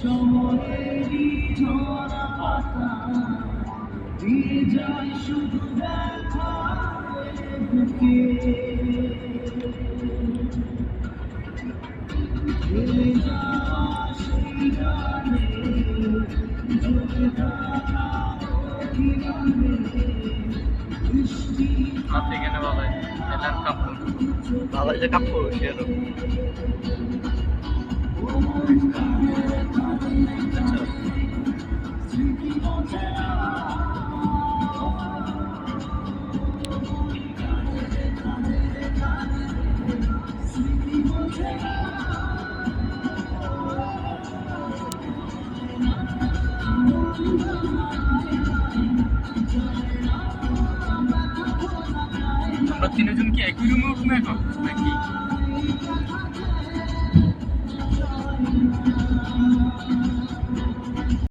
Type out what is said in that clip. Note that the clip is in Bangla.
সময়েরই ঝরা পাতা দিয়ে যায় শুধু ব্যথা বুকে চলে যাওয়া সেই গানে চলে যাওয়া হাতে কেন বাবা এলার কাপড়। বাবা যে কাপড় 전해주는 게 구름을 꾸며줘 밝기